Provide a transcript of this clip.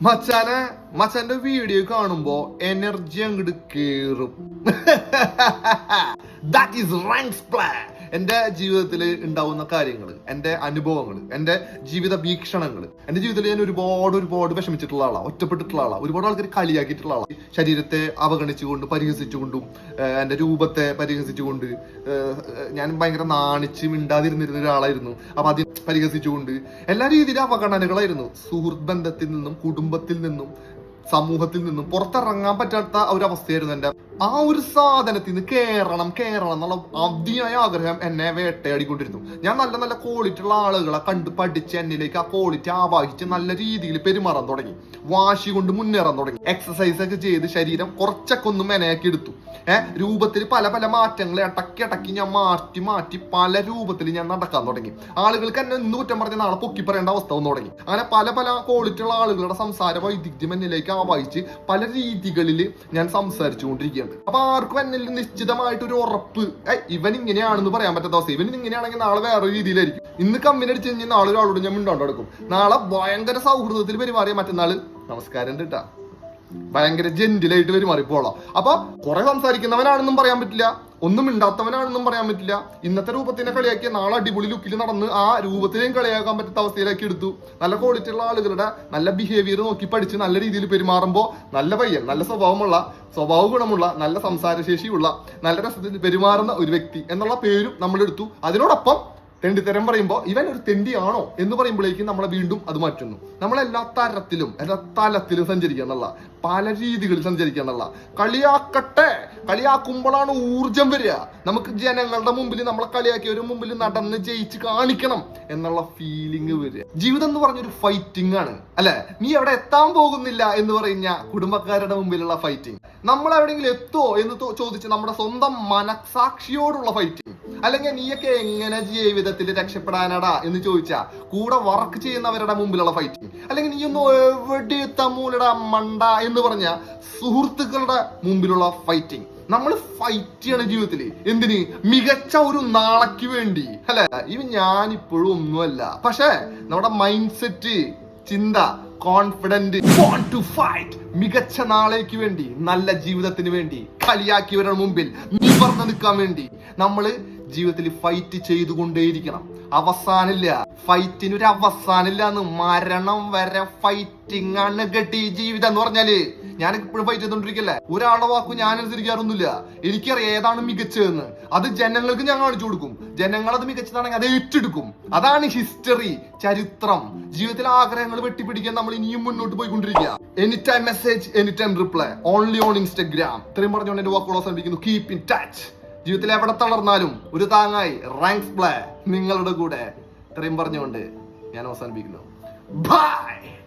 മച്ചാനെ മച്ചാന്റെ വീഡിയോ കാണുമ്പോ എനർജി അങ്ങോട്ട് കേറും. ദാറ്റ് ഈസ് റാങ്ക്സ് പ്ലാൻ എന്റെ ജീവിതത്തിൽ ഉണ്ടാവുന്ന കാര്യങ്ങൾ എന്റെ അനുഭവങ്ങൾ എന്റെ ജീവിത വീക്ഷണങ്ങൾ എന്റെ ജീവിതത്തിൽ ഞാൻ ഒരുപാട് ഒരുപാട് വിഷമിച്ചിട്ടുള്ള ആളാണ് ഒറ്റപ്പെട്ടിട്ടുള്ള ആളാണ് ഒരുപാട് ആൾക്കാർ കളിയാക്കിയിട്ടുള്ള ആളാണ് ശരീരത്തെ അവഗണിച്ചുകൊണ്ട് പരിഹസിച്ചുകൊണ്ടും എന്റെ രൂപത്തെ പരിഹസിച്ചുകൊണ്ട് ഞാൻ ഭയങ്കര നാണിച്ച് മിണ്ടാതിരുന്നിരുന്ന ഒരാളായിരുന്നു. അപ്പം അതിന് പരിഹസിച്ചുകൊണ്ട് എല്ലാ രീതിയിലും അവഗണനകളായിരുന്നു. സുഹൃത്ത് ബന്ധത്തിൽ നിന്നും കുടുംബത്തിൽ നിന്നും സമൂഹത്തിൽ നിന്നും പുറത്തിറങ്ങാൻ പറ്റാത്ത ഒരു അവസ്ഥയായിരുന്നു എന്റെ ആ ഒരു സാധനത്തിൽ നിന്ന് കേറണം കേറണം എന്നുള്ള അതിയായ ആഗ്രഹം എന്നെ വേട്ടയാടിക്കൊണ്ടിരുന്നു. ഞാൻ നല്ല നല്ല ക്വാളിറ്റി ഉള്ള ആളുകളെ കണ്ട് പഠിച്ച് എന്നിലേക്ക് ആ ക്വാളിറ്റി ആവാഹിച്ച് നല്ല രീതിയിൽ പെരുമാറാൻ തുടങ്ങി. വാശി കൊണ്ട് മുന്നേറാൻ തുടങ്ങി. എക്സസൈസ് ഒക്കെ ചെയ്ത് ശരീരം കുറച്ചൊക്കെ ഒന്ന് മെനയാക്കി എടുത്തു. ഏഹ് രൂപത്തിൽ പല പല മാറ്റങ്ങൾ അടക്കി അടക്കി ഞാൻ മാറ്റി മാറ്റി പല രൂപത്തിൽ ഞാൻ നടക്കാൻ തുടങ്ങി. ആളുകൾക്ക് എന്നെ ഇന്ന് കുറ്റം പറഞ്ഞ നാളെ പൊക്കി പറയേണ്ട അവസ്ഥ വന്നു തുടങ്ങി. അങ്ങനെ പല പല ക്വാളിറ്റി ഉള്ള ആളുകളുടെ സംസാര വൈദഗ്ധ്യം എന്നിലേക്ക് ആവാഹിച്ച് പല രീതികളിൽ ഞാൻ സംസാരിച്ചു കൊണ്ടിരിക്കുകയാണ് അപ്പൊ ആർക്കും എന്നിൽ നിശ്ചിതമായിട്ട് ഒരു ഉറപ്പ് ഇവൻ ഇങ്ങനെയാണെന്ന് പറയാൻ പറ്റാത്ത അവസ്ഥ ഇവൻ ഇങ്ങനെയാണെങ്കിൽ നാളെ വേറെ രീതിയിലായിരിക്കും. ഇന്ന് കമ്പനി അടിച്ച് കഴിഞ്ഞാൽ നാളെ ഒരാളോട് ഞാൻ മിണ്ടാണ്ട് നടക്കും. നാളെ ഭയങ്കര സൗഹൃദത്തിൽ പെരുമാറിയ മറ്റന്നാൾ. നമസ്കാരം കേട്ടാ ട്ടാ. ഭയങ്കര ജെന്റിലായിട്ട് പെരുമാറിപ്പോളാം അപ്പൊ കുറെ സംസാരിക്കുന്നവനാണെന്നും പറയാൻ പറ്റില്ല. ഒന്നും ഇണ്ടാത്തവനാണെന്നും പറയാൻ പറ്റില്ല. ഇന്നത്തെ രൂപത്തിനെ കളിയാക്കി നാളെ അടിപൊളി ലുക്കിൽ നടന്ന് ആ രൂപത്തിനെയും കളിയാക്കാൻ പറ്റാത്ത അവസ്ഥയിലേക്ക് എടുത്തു. നല്ല ക്വാളിറ്റി ഉള്ള ആളുകളുടെ നല്ല ബിഹേവിയർ നോക്കി പഠിച്ച് നല്ല രീതിയിൽ പെരുമാറുമ്പോൾ നല്ല പയ്യൻ നല്ല സ്വഭാവമുള്ള സ്വഭാവ ഗുണമുള്ള നല്ല സംസാരശേഷിയുള്ള നല്ല രസത്തിൽ പെരുമാറുന്ന ഒരു വ്യക്തി എന്നുള്ള പേരും നമ്മൾ എടുത്തു അതിനോടൊപ്പം തെണ്ടിത്തരം പറയുമ്പോൾ ഇവൻ ഒരു തെണ്ടിയാണോ എന്ന് പറയുമ്പോഴേക്കും നമ്മളെ വീണ്ടും അത് മാറ്റുന്നു. നമ്മളെല്ലാ തരത്തിലും എല്ലാ തലത്തിലും സഞ്ചരിക്കുക എന്നുള്ള പല രീതികളിൽ സഞ്ചരിക്കുക എന്നുള്ള കളിയാക്കട്ടെ. കളിയാക്കുമ്പോഴാണ് ഊർജം വരിക. നമുക്ക് ജനങ്ങളുടെ മുമ്പിൽ നമ്മളെ കളിയാക്കിയവരുടെ മുമ്പിൽ നടന്ന് ജയിച്ച് കാണിക്കണം എന്നുള്ള ഫീലിംഗ് വരിക. ജീവിതം എന്ന് പറഞ്ഞൊരു ഫൈറ്റിംഗ് ആണ്. അല്ലെ? നീ എവിടെ എത്താൻ പോകുന്നില്ല എന്ന് പറയുന്ന കുടുംബക്കാരുടെ മുമ്പിലുള്ള ഫൈറ്റിംഗ് നമ്മൾ എവിടെയെങ്കിലും എത്തുമോ എന്ന് ചോദിച്ച് നമ്മുടെ സ്വന്തം മനസാക്ഷിയോടുള്ള ഫൈറ്റിംഗ് അല്ലെങ്കിൽ നീയൊക്കെ എങ്ങനെ ജീവിതത്തിൽ രക്ഷപ്പെടാനടാ എന്ന് ചോദിച്ചാ കൂടെ വർക്ക് ചെയ്യുന്നവരുടെ മുമ്പിലുള്ള ഫൈറ്റ് അല്ലെങ്കിൽ നീ ഒന്ന് എവിടെ തമ്മൂലടാ മണ്ട എന്ന് പറഞ്ഞ സുഹൃത്തുക്കളുടെ മുമ്പിലുള്ള ഫൈറ്റിംഗ് നമ്മൾ ഫൈറ്റ് ചെയ്യണം ജീവിതത്തിൽ എന്തിന്? മികച്ച ഒരു നാളേക്ക് വേണ്ടി. അല്ലെ? ഇവ ഞാൻ ഇപ്പോഴും ഒന്നുമല്ല. പക്ഷേ നമ്മുടെ മൈൻഡ് സെറ്റ് ചിന്ത കോൺഫിഡന്റ് ടു ഫൈറ്റ് മികച്ച നാളേക്ക് വേണ്ടി നല്ല ജീവിതത്തിന് വേണ്ടി കളിയാക്കിയവരുടെ മുമ്പിൽ നിവർന്നു നിൽക്കാൻ വേണ്ടി. നമ്മൾ ജീവിതത്തിൽ ഫൈറ്റ് ചെയ്തുകൊണ്ടേയിരിക്കണം. അവസാനില്ല ഫൈറ്റിന് ഒരു അവസാനില്ല എന്ന് മരണം വരെ ഫൈറ്റിംഗ് ആണ് കെട്ടി ജീവിതം എന്ന് പറഞ്ഞാൽ. ഞാൻ ഇപ്പോഴും ഫൈറ്റ് ചെയ്തോണ്ടിരിക്കല്ലേ ഒരാളുടെ വാക്കു ഞാൻ അനുസരിക്കാറൊന്നുമില്ല. എനിക്കറിയാം ഏതാണ് മികച്ചതെന്ന്. അത് ജനങ്ങൾക്ക് ഞാൻ കാണിച്ചു കൊടുക്കും. ജനങ്ങൾ അത് മികച്ചതാണെങ്കിൽ അത് ഏറ്റെടുക്കും. അതാണ് ഹിസ്റ്ററി ചരിത്രം. ജീവിതത്തിലെ ആഗ്രഹങ്ങൾ വെട്ടിപ്പിടിക്കാൻ നമ്മൾ ഇനിയും മുന്നോട്ട് പോയിക്കൊണ്ടിരിക്കുക. Any time message any time reply only on Instagram ഇത്രയും പറഞ്ഞുകൊണ്ട് എന്റെ വാക്കുകൾ അവസാനിപ്പിക്കുന്നു. കീപ് ഇൻ ടച്ച് ജീവിതത്തിൽ എവിടെ തളർന്നാലും ഒരു താങ്ങായി. റാങ്ക്സ് പ്ലേ നിങ്ങളുടെ കൂടെ. ഇത്രയും പറഞ്ഞുകൊണ്ട് ഞാൻ അവസാനിപ്പിക്കുന്നു. ബൈ